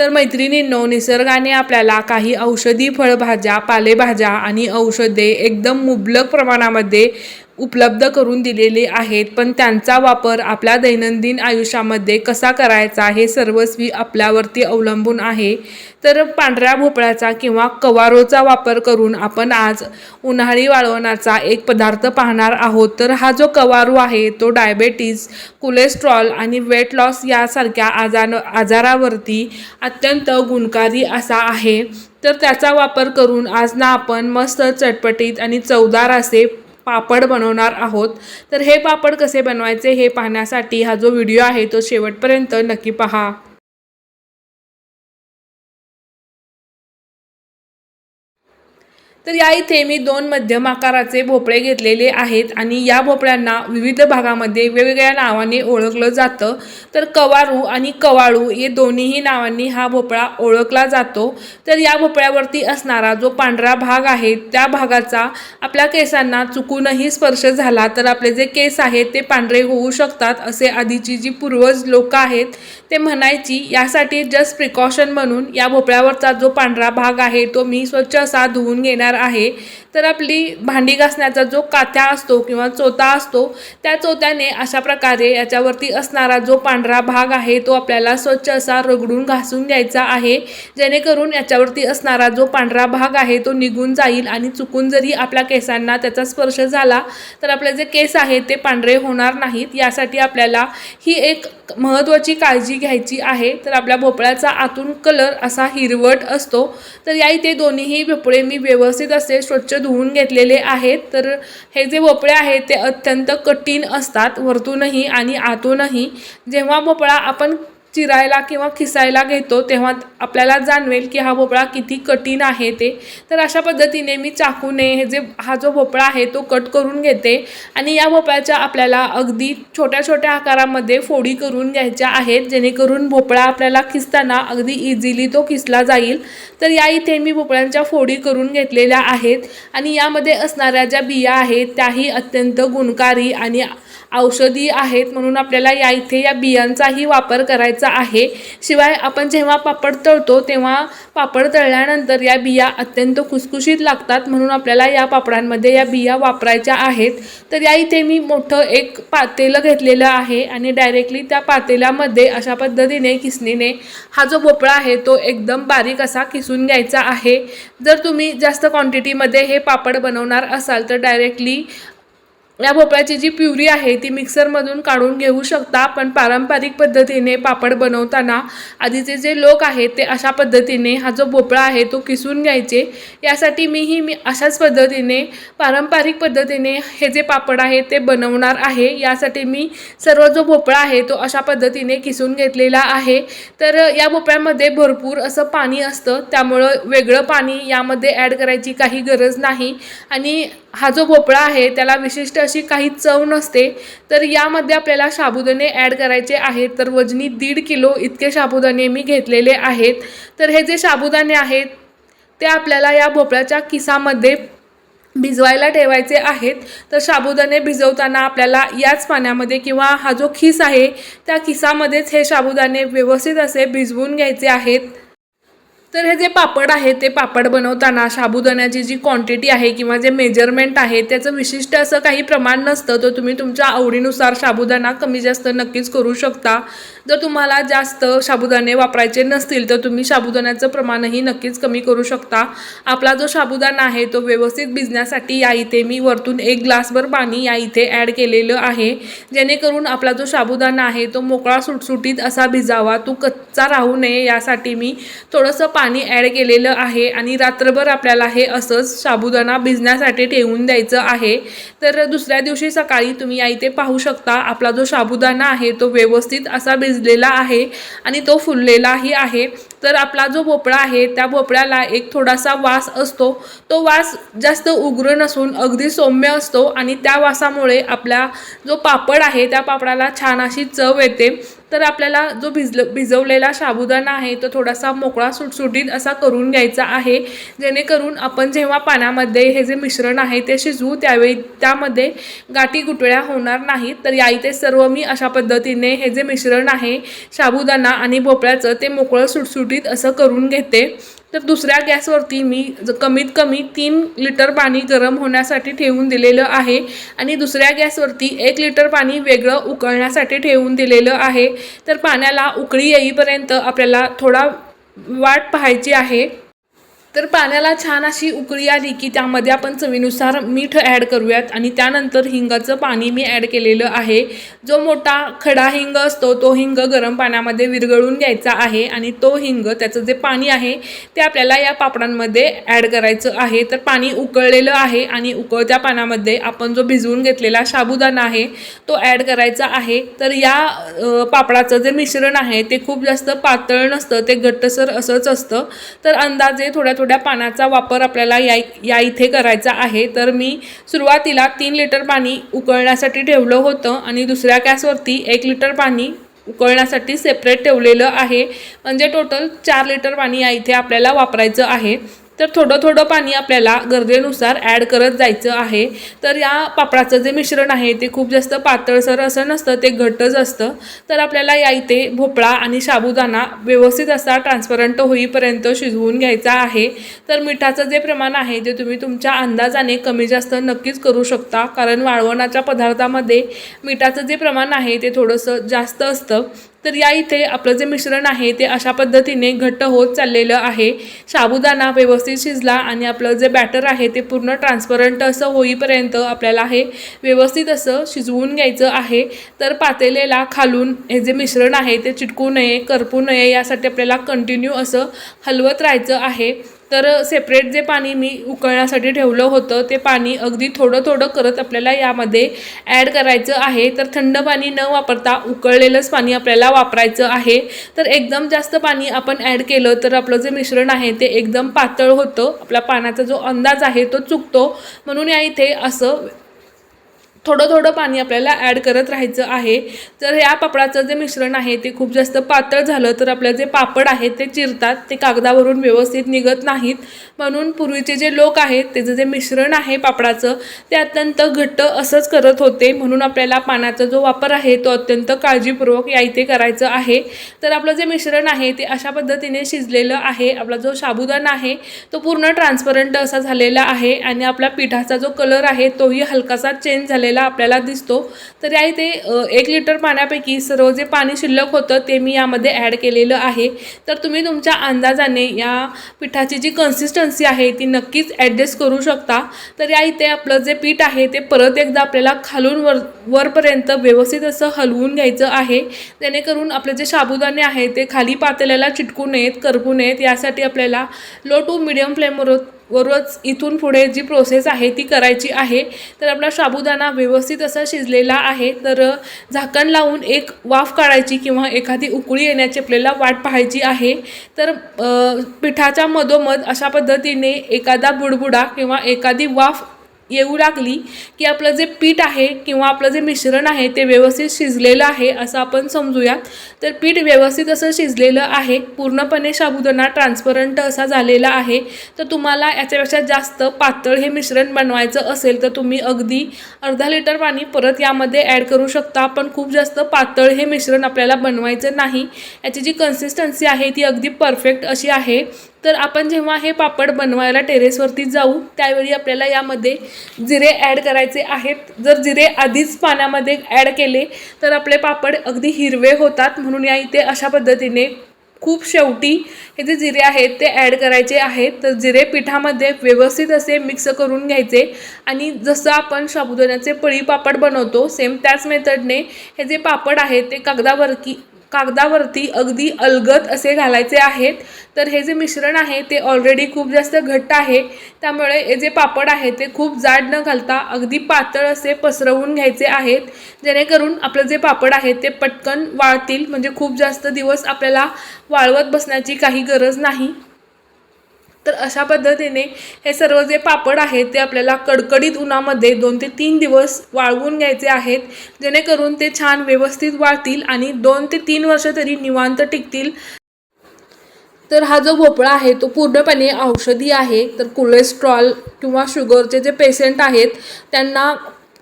तर मैत्रिणींनो निसर्गाने आपल्याला काही औषधी फळभाज्या पालेभाज्या आणि औषधे एकदम मुबलक प्रमाणामध्ये उपलब्ध करून दिलेले आहेत. पण त्यांचा वापर आपल्या दैनंदिन आयुष्यामध्ये कसा करायचा हे सर्वस्वी आपल्यावरती अवलंबून आहे. तर पांढऱ्या भोपळ्याचा किंवा कवारोचा वापर करून आपण आज उन्हाळी वाळवणाचा एक पदार्थ पाहणार आहोत. तर हा जो कवारू आहे तो डायबेटीज कोलेस्ट्रॉल आणि वेट लॉस यासारख्या आजार आजारावरती अत्यंत गुणकारी असा आहे. तर त्याचा वापर करून आज ना आपण मस्त चटपटीत आणि चवदार असे पापड बनवणार आहोत. तर हे पापड कसे बनवायचे हे पाहण्यासाठी हा जो व्हिडिओ आहे तो शेवटपर्यंत नक्की पहा. तर या इथे मी दोन मध्यम आकाराचे भोपळे घेतलेले आहेत आणि या भोपळ्यांना विविध भागामध्ये वेगवेगळ्या नावाने ओळखलं जातं. तर कवारू आणि कवाळू हे दोन्हीही नावांनी हा भोपळा ओळखला जातो. तर या भोपळ्यावरती असणारा जो पांढरा भाग आहे त्या भागाचा आपल्या केसांना चुकूनही स्पर्श झाला. तर आपले जे केस आहेत ते पांढरे होऊ शकतात असे आधीची जी पूर्वज लोक आहेत ते म्हणायची यासाठी जस्ट प्रिकॉशन म्हणून या भोपळ्यावरचा जो पांढरा भाग आहे तो मी स्वच्छ असा धुवून घेणार आहे. तर आपली भांडी घासण्याचा जो काथ्या असतो किंवा चोथा असतो त्या चोथ्याने अशा प्रकारे याच्यावरती असणारा जो पांढरा भाग आहे तो आपल्याला स्वच्छ असा रगडून घासून घ्यायचा आहे. जेणेकरून याच्यावरती असणारा जो पांढरा भाग आहे तो निघून जाईल आणि चुकून जरी आपल्या केसांना त्याचा स्पर्श झाला तर आपले जे केस आहेत ते पांढरे होणार नाहीत. यासाठी आपल्याला ही एक महत्त्वाची काळजी घ्यायची आहे तर आपल्या भोपळ्याचा आतून कलर असा हिरवट असतो. तर या इथे दोन्हीही भोपळे मी व्यवस्थित असे स्वच्छ धुवून घेतलेले आहेत. तर हे जे भोपळे आहेत ते अत्यंत कठीण असतात वरतूनही आणि आतूनही. जेव्हा भोपळा आपण चिरायला किंवा खिसायला घेतो तेव्हा आपल्याला जाणवेल की हा भोपळा किती कठीण आहे ते. तर अशा पद्धतीने मी चाकूने हे जे हा जो भोपळा आहे तो कट करून घेते आणि या भोपळ्याच्या आपल्याला अगदी छोट्या छोट्या आकारामध्ये फोडी करून घ्यायच्या आहेत जेणेकरून भोपळा आपल्याला खिसताना अगदी इझिली तो खिसला जाईल. तर या इथे मी भोपळ्यांच्या फोडी करून घेतलेल्या आहेत आणि यामध्ये असणाऱ्या ज्या बिया आहेत त्याही अत्यंत गुणकारी आणि औषधी आहेत म्हणून आपल्याला या इथे या बियांचाही वापर करायचा आहे. शिवाय आपण जेव्हा पापड तळतो तेव्हा पापड तळल्यानंतर या बिया अत्यंत खुसखुशीत लागतात म्हणून आपल्याला या पापडांमध्ये या बिया वापरायच्या आहेत. तर या इथे मी मोठं एक पातेलं घेतलेलं आहे आणि डायरेक्टली त्या पातेल्यामध्ये अशा पद्धतीने किसणीने हा जो भोपळा आहे तो एकदम बारीक असा किसून घ्यायचा आहे. जर तुम्ही जास्त क्वांटिटीमध्ये हे पापड बनवणार असाल तर डायरेक्टली या भोपळ्याची जी प्युरी आहे ती मिक्सरमधून काढून घेऊ शकता. पण पारंपरिक पद्धतीने पापड बनवताना आधीचे जे लोक आहेत ते अशा पद्धतीने हा जो भोपळा आहे तो किसून घ्यायचे. यासाठी मीही मी अशाच पद्धतीने पारंपरिक पद्धतीने हे जे पापड आहे ते बनवणार आहे. यासाठी मी सर्व जो भोपळा आहे तो अशा पद्धतीने किसून घेतलेला आहे. तर या भोपळ्यामध्ये भरपूर असं पाणी असतं. त्यामुळं वेगळं पाणी यामध्ये ॲड करायची काही गरज नाही. आणि हा जो भोपळा आहे त्याला विशिष्ट अशी काही चव नसते तर यामध्ये आपल्याला साबुदाणे ॲड करायचे आहेत. तर वजनी दीड किलो इतके साबुदाणे मी घेतलेले आहेत. तर हे जे साबुदाणे आहेत ते आपल्याला या भोपळ्याच्या किसामध्ये भिजवायला ठेवायचे आहेत. तर साबुदाणे भिजवताना आपल्याला याच पाण्यामध्ये किंवा हा जो खिस आहे त्या खिसामध्येच हे साबुदाणे व्यवस्थित असे भिजवून घ्यायचे आहेत. तर हे जे पापड आहे ते पापड बनवताना साबुदाण्याची जी क्वांटिटी आहे किंवा जे मेजरमेंट आहे त्याचं विशिष्ट असं काही प्रमाण नसतं. तर तुम्ही तुमच्या आवडीनुसार साबुदाणा कमी जास्त नक्कीच करू शकता. जर तुम्हाला जास्त साबुदाणे वापरायचे नसतील तर तुम्ही साबुदाण्याचं प्रमाणही नक्कीच कमी करू शकता. आपला जो साबुदाणा आहे तो व्यवस्थित भिजण्यासाठी या इथे मी वरतून एक ग्लासभर पाणी या इथे ॲड केलेलं आहे. जेणेकरून आपला जो साबुदाणा आहे तो मोकळा सुटसुटीत असा भिजावा तो कच्चा राहू नये यासाठी मी थोडंसं पाणी ॲड केलेलं आहे आणि रात्रभर आपल्याला हे असंच साबुदाणा भिजण्यासाठी ठेवून द्यायचं आहे. तर दुसऱ्या दिवशी सकाळी तुम्ही या इथे पाहू शकता आपला जो साबुदाणा आहे तो व्यवस्थित असा भिजलेला आहे आणि तो फुललेलाही आहे. तर आपला जो भोपळा आहे त्या भोपळ्याला एक थोडासा वास असतो. तो वास जास्त उग्र नसून अगदी सौम्य असतो आणि त्या वासामुळे आपला जो पापड आहे त्या पापडाला छान अशी चव येते. तर आपल्याला जो भिजल भिजवलेला साबुदाणा आहे तो थोडासा मोकळा सुटसुटीत असा करून घ्यायचा आहे. जेणेकरून आपण जेव्हा पाण्यामध्ये हे जे मिश्रण आहे ते शिजवू त्यावेळी त्यामध्ये गाठी गुटळ्या होणार नाहीत. तर या इथे सर्व मी अशा पद्धतीने हे जे मिश्रण आहे साबुदाणा आणि भोपळ्याचं ते मोकळं सुटसुटीत असं करून घेते. तर दुसऱ्या गॅसवरती मी ज- कमीत कमी तीन लिटर पाणी गरम होण्यासाठी ठेवून दिलेलं आहे. आणि दुसऱ्या गॅसवरती एक लिटर पाणी वेगळं उकळण्यासाठी ठेवून दिलेलं आहे. तर पाण्याला उकळी येईपर्यंत आपल्याला थोडा वाट पाहायची आहे. तर पाण्याला छान अशी उकळी आली की त्यामध्ये आपण चवीनुसार मीठ ॲड करूयात आणि त्यानंतर हिंगाचं पाणी मी ॲड केलेलं आहे. जो मोठा खडा हिंग असतो तो हिंग गरम पाण्यामध्ये विरघळून घ्यायचा आहे आणि तो हिंग त्याचं जे पाणी आहे ते आपल्याला या पापडांमध्ये ॲड करायचं आहे. तर पाणी उकळलेलं आहे आणि उकळत्या पाण्यामध्ये आपण जो भिजवून घेतलेला साबुदाणा आहे तो ॲड करायचा आहे. तर या पापडाचं जे मिश्रण आहे ते खूप जास्त पातळ नसतं ते घट्टसर असंच असतं. तर अंदाजे थोड्या थोड्या पाण्याचा वापर आपल्याला या या इथे करायचा आहे. तर मी सुरुवातीला तीन लिटर पाणी उकळण्यासाठी ठेवलं होतं आणि दुसऱ्या गॅसवरती एक लिटर पाणी उकळण्यासाठी सेपरेट ठेवलेलं आहे. म्हणजे टोटल चार लिटर पाणी या इथे आपल्याला वापरायचं आहे. तर थोडं थोडं पाणी आपल्याला गरजेनुसार ॲड करत जायचं आहे. तर या पापडाचं जे मिश्रण आहे ते खूप जास्त पातळसर असं नसतं ते घट्टच असतं. तर आपल्याला या इथे भोपळा आणि साबुदाणा व्यवस्थित असा ट्रान्सपरंट होईपर्यंत शिजवून घ्यायचा आहे. तर मिठाचं जे प्रमाण आहे ते तुम्ही तुमच्या अंदाजाने कमी जास्त नक्कीच करू शकता. कारण वाळवणाच्या पदार्थामध्ये मिठाचं जे प्रमाण आहे ते थोडंसं जास्त असतं. तर या इथे आपलं जे मिश्रण आहे ते अशा पद्धतीने घट्ट होत चाललेलं आहे. साबुदाणा व्यवस्थित शिजला आणि आपलं जे बॅटर आहे ते पूर्ण ट्रान्सपरंट असं होईपर्यंत आपल्याला हे व्यवस्थित असं शिजवून घ्यायचं आहे. तर पातेलेला खालून हे जे मिश्रण आहे ते चिटकू नये करपू नये यासाठी आपल्याला कंटिन्यू असं हलवत राहायचं आहे. तर सेपरेट जे पाणी मी उकळण्यासाठी ठेवलं होतं ते पाणी अगदी थोडं थोडं करत आपल्याला यामध्ये ॲड करायचं आहे. तर थंड पाणी न वापरता उकळलेलंच पाणी आपल्याला वापरायचं आहे. तर एकदम जास्त पाणी आपण ॲड केलं तर आपलं जे मिश्रण आहे ते एकदम पातळ होतं. आपला पाण्याचा जो अंदाज आहे तो चुकतो. म्हणून या इथे असं थोडं थोडं पाणी आपल्याला ॲड करत राहायचं आहे. तर या पापडाचं जे मिश्रण आहे ते खूप जास्त पातळ झालं तर आपलं जे पापड आहेत ते चिरतात ते कागदावरून व्यवस्थित निघत नाहीत. म्हणून पूर्वीचे जे लोक आहेत त्याचं जे मिश्रण आहे पापडाचं ते अत्यंत घट्ट असंच करत होते. म्हणून आपल्याला पाण्याचा जो वापर आहे तो अत्यंत काळजीपूर्वक या इथे करायचं आहे. तर आपलं जे मिश्रण आहे ते अशा पद्धतीने शिजलेलं आहे. आपला जो साबुदाणा आहे तो पूर्ण ट्रान्सपरंट असा झालेला आहे. आणि आपल्या पिठाचा जो कलर आहे तोही हलकासा चेंज झालेला आपल्याला दिसतो. तर या इथे एक लिटर पाण्यापैकी सर्व जे पाणी शिल्लक होतं ते मी यामध्ये ॲड केलेलं आहे. तर तुम्ही तुमच्या अंदाजाने या पिठाची जी कन्सिस्टन्सी आहे ती नक्कीच ॲडजस्ट करू शकता. तर या इथे आपलं जे पीठ आहे ते परत एकदा आपल्याला खालून वर वरपर्यंत व्यवस्थित असं हलवून घ्यायचं आहे. जेणेकरून आपले जे साबुदाणे आहे ते खाली पातेल्याला चिटकू नयेत करपू नयेत. यासाठी आपल्याला लो टू मिडियम फ्लेमवर वरच इथून पुढे जी प्रोसेस आहे ती करायची आहे. तर आपला साबुदाणा व्यवस्थित असा शिजलेला आहे. तर झाकण लावून एक वाफ काढायची किंवा एखादी उकळी येण्याची आपल्याला वाट पाहायची आहे. तर पिठाच्या मधोमध अशा पद्धतीने एखादा बुडबुडा किंवा एखादी वाफ येऊ लागली की आपलं जे पीठ आहे किंवा आपलं जे मिश्रण आहे ते व्यवस्थित शिजलेलं आहे असं आपण समजूयात. तर पीठ व्यवस्थित असं शिजलेलं आहे पूर्णपणे साबुदाणा ट्रान्सपरंट असा झालेला आहे. तर तुम्हाला याच्यापेक्षा जास्त पातळ हे मिश्रण बनवायचं असेल तर तुम्ही अगदी अर्धा लिटर पाणी परत यामध्ये ॲड करू शकता. पण खूप जास्त पातळ हे मिश्रण आपल्याला बनवायचं नाही. याची जी कन्सिस्टन्सी आहे ती अगदी परफेक्ट अशी आहे. तर आपण जेव्हा हे पापड बनवायला टेरेसवरती जाऊ त्यावेळी आपल्याला यामध्ये जिरे ॲड करायचे आहेत. जर जिरे आधीच पाण्यामध्ये ॲड केले तर आपले पापड अगदी हिरवे होतात. म्हणून या इथे अशा पद्धतीने खूप शेवटी हे जे जिरे आहेत ते ॲड करायचे आहेत. तर जिरे पिठामध्ये व्यवस्थित असे मिक्स करून घ्यायचे. आणि जसं आपण साबुदाण्याचे पळी पापड बनवतो सेम त्याच मेथडने हे जे पापड आहेत ते कागदावरती कागदावरती अगदी अलगद असे घालायचे आहेत. तर हे जे मिश्रण आहे ते ऑलरेडी खूप जास्त घट्ट आहे. त्यामुळे हे जे पापड आहे ते खूप जाड न घालता अगदी पातळ असे पसरवून घ्यायचे आहेत. जेणेकरून आपलं जे पापड आहे ते पटकन वाळतील. म्हणजे खूप जास्त दिवस आपल्याला वाळवत बसण्याची काही गरज नाही. तर अशा पद्धतीने हे सर्व जे पापड आहेत ते आपल्याला कडकडीत उन्हामध्ये दोन ते तीन दिवस वाळवून घ्यायचे आहेत. जेणेकरून ते छान व्यवस्थित वाळतील आणि दोन ते तीन वर्ष तरी निवांत टिकतील. तर हा जो भोपळा आहे तो पूर्णपणे औषधी आहे. तर कोलेस्ट्रॉल किंवा शुगरचे जे पेशंट आहेत त्यांना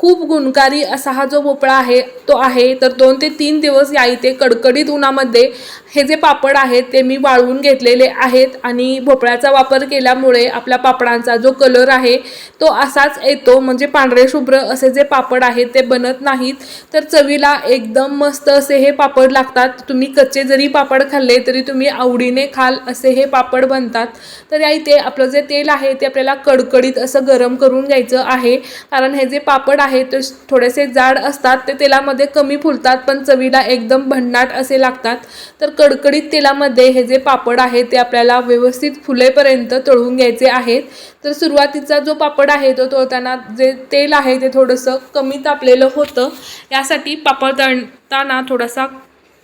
खूप गुणकारी असा हा जो भोपळा आहे तो आहे. तर दोन ते तीन दिवस या इथे कडकडीत उन्हामध्ये हे जे पापड आहेत ते मी वाळवून घेतलेले आहेत. आणि भोपळ्याचा वापर केल्यामुळे आपल्या पापडांचा जो कलर आहे तो असाच येतो. म्हणजे पांढरे शुभ्र असे जे पापड आहेत ते बनत नाहीत. तर चवीला एकदम मस्त असे हे पापड लागतात. तुम्ही कच्चे जरी पापड खाल्ले तरी तुम्ही आवडीने खाल असे हे पापड बनतात. तर या इथे आपलं जे तेल आहे ते आपल्याला कडकडीत असं गरम करून घ्यायचं आहे. कारण हे जे पापड आहे आहे ते थोडेसे जाड असतात ते तेलामध्ये कमी फुलतात पण चवीला एकदम भन्नाट असे लागतात. तर कडकडीत तेलामध्ये हे जे पापड आहे ते आपल्याला व्यवस्थित फुलेपर्यंत तळून घ्यायचे आहेत. तर सुरुवातीचा जो पापड आहे तो तळताना जे तेल आहे ते थोडंसं कमी तापलेलं होतं. यासाठी पापड तळताना थोडासा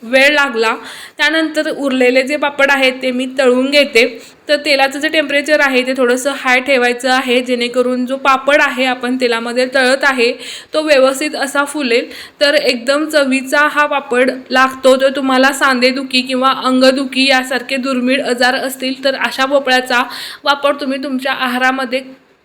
वेळ लागला. त्यानंतर उरलेले जे पापड आहेत ते मी तळून घेते. तर तेलाचं जे टेम्परेचर आहे ते थोडंसं हाय ठेवायचं आहे. जेणेकरून जो पापड आहे आपण तेलामध्ये तळत आहे तो व्यवस्थित असा फुलेल. तर एकदम चवीचा हा पापड लागतो. तर तुम्हाला सांधेदुखी किंवा अंगदुखी यासारखे दुर्मिळ आजार असतील तर अशा भोपळ्याचा वापर तुम्ही तुमच्या आहारामध्ये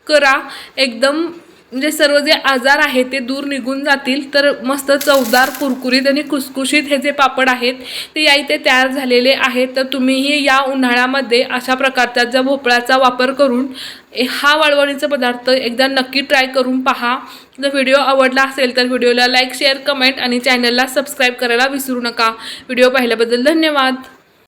करा. एकदम म्हणजे सर्व जे आजार आहेत ते दूर निघून जातील. तर मस्त चवदार कुरकुरीत आणि कुसकुशीत हे जे पापड आहेत ते या इथे तयार झालेले आहेत. तर तुम्हीही या उन्हाळ्यामध्ये अशा प्रकारचा ज्या भोपळ्याचा वापर करून ए- हा वळवणीचा पदार्थ एकदा नक्की ट्राय करून पहा. जर व्हिडिओ आवडला असेल तर व्हिडिओला लाईक शेअर कमेंट आणि चॅनलला सबस्क्राईब करायला विसरू नका. व्हिडिओ पाहिल्याबद्दल धन्यवाद.